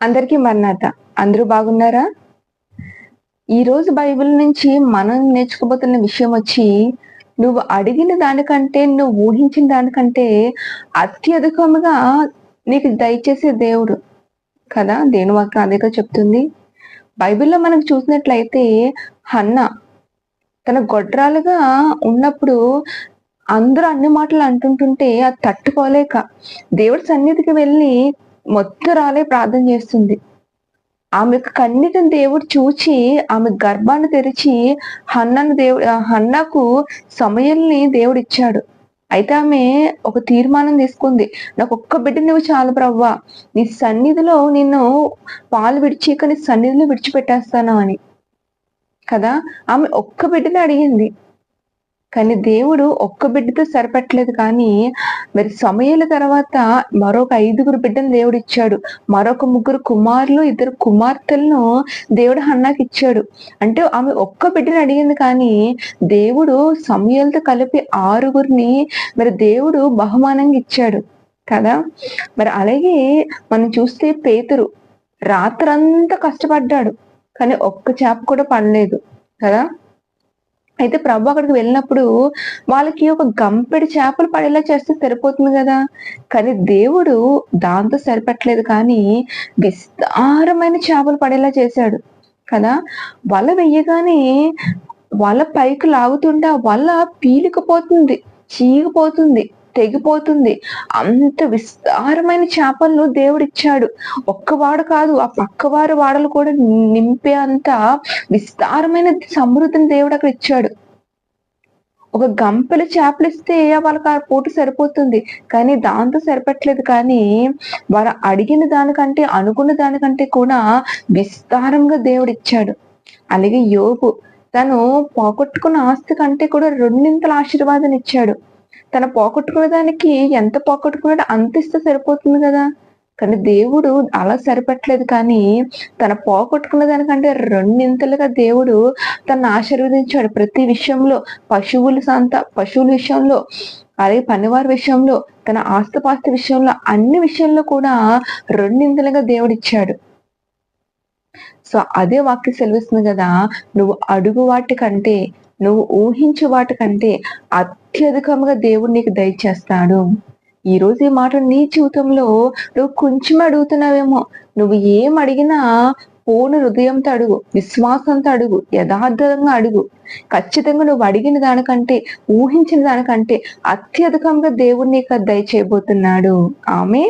అందరికీ మర్నాథ అందరూ బాగున్నారా? ఈరోజు బైబిల్ నుంచి మనం నేర్చుకోబోతున్న విషయం వచ్చి నువ్వు అడిగిన దానికంటే నువ్వు ఊహించిన దానికంటే అత్యధికముగా నీకు దయచేసే దేవుడు. కదా? దేని వాక్యం అదే చెప్తుంది. బైబిల్లో మనకు చూసినట్లయితే హన్న తన గొడ్రాలుగా ఉన్నప్పుడు అందరూ అన్ని మాటలు అంటుంటుంటే అది తట్టుకోలేక దేవుడి సన్నిధికి వెళ్ళి మొత్తం రాలే ప్రార్థన చేస్తుంది. ఆమె కన్నికను దేవుడు చూచి ఆమె గర్భాన్ని తెరిచి హన్నను దేవుడు హన్నకు సమయల్ని దేవుడు ఇచ్చాడు. అయితే ఆమె ఒక తీర్మానం తీసుకుంది. నాకు ఒక్క బిడ్డ నువ్వు చాలు ప్రవ్వా. నీ సన్నిధిలో నిన్ను పాలు విడిచిక నీ సన్నిధిలో విడిచిపెట్టేస్తాను అని. కదా? ఆమె ఒక్క బిడ్డని అడిగింది. కానీ దేవుడు ఒక్క బిడ్డతో సరిపెట్టలేదు కానీ మరి సమయాల తర్వాత మరొక ఐదుగురు బిడ్డను దేవుడు ఇచ్చాడు. మరొక ముగ్గురు కుమారులు ఇద్దరు కుమార్తెలను దేవుడు హన్నాకి ఇచ్చాడు. అంటే ఆమె ఒక్క బిడ్డను అడిగింది కానీ దేవుడు సమయాలతో కలిపి ఆరుగురిని మరి దేవుడు బహుమానంగా ఇచ్చాడు. కదా? మరి అలాగే మనం చూస్తే పేతురు రాత్రంతా కష్టపడ్డాడు. కానీ ఒక్క చేప కూడా పడలేదు. కదా? అయితే ప్రభు అక్కడికి వెళ్ళినప్పుడు వాళ్ళకి ఒక గంపెడి చేపలు పడేలా చేస్తే సరిపోతుంది కదా. కానీ దేవుడు దాంతో సరిపెట్టలేదు. కానీ విస్తారమైన చేపలు పడేలా చేశాడు. కదా? వల వెయ్యగానే వల పైకి లాగుతుంటే ఆ వల పీలికపోతుంది చీగిపోతుంది. తెగిపోతుంది. అంత విస్తారమైన చేపలను దేవుడిచ్చాడు. ఒక్కవాడు కాదు ఆ పక్కవారి వాడలు కూడా నింపే అంత విస్తారమైన సమృద్ధిని దేవుడు అక్కడ ఇచ్చాడు. ఒక గంపెల చేపలు ఇస్తే వాళ్ళకి ఆ పూట సరిపోతుంది. కానీ దాంతో సరిపెట్టలేదు. కానీ వారు అడిగిన దానికంటే అనుకున్న దానికంటే కూడా విస్తారంగా దేవుడు ఇచ్చాడు అలాగే యోగు తను పోగొట్టుకున్న ఆస్తి కంటే కూడా రెండింతల ఆశీర్వాదం ఇచ్చాడు. తన పోగొట్టుకునే దానికి ఎంత పోగొట్టుకున్నాడో అంత ఇస్తే సరిపోతుంది కదా. కానీ దేవుడు అలా సరిపెట్టలేదు. కానీ తన పోగొట్టుకున్న దానికంటే రెండింతలుగా దేవుడు తను ఆశీర్వదించాడు. ప్రతి విషయంలో పశువుల సంత పశువుల విషయంలో అలాగే పనివారి విషయంలో తన ఆస్తిపాస్తి విషయంలో అన్ని విషయంలో కూడా రెండింతలుగా దేవుడిచ్చాడు సో అదే వాక్య సెలవిస్తుంది కదా నువ్వు అడుగు వాటి కంటే నువ్వు ఊహించే వాటికంటే అత్యధికంగా దేవుడు నీకు దయచేస్తాడు ఈ ఈ మాట నీ జీవితంలో నువ్వు కొంచెం అడుగుతున్నావేమో. నువ్వు ఏం అడిగినా పూర్ణ హృదయంతో అడుగు విశ్వాసంతో అడుగు యథార్థంగా అడుగు. ఖచ్చితంగా నువ్వు అడిగిన దానికంటే ఊహించిన దానికంటే అత్యధికంగా దేవుడు నీకు దయచేయబోతున్నాడు ఆమె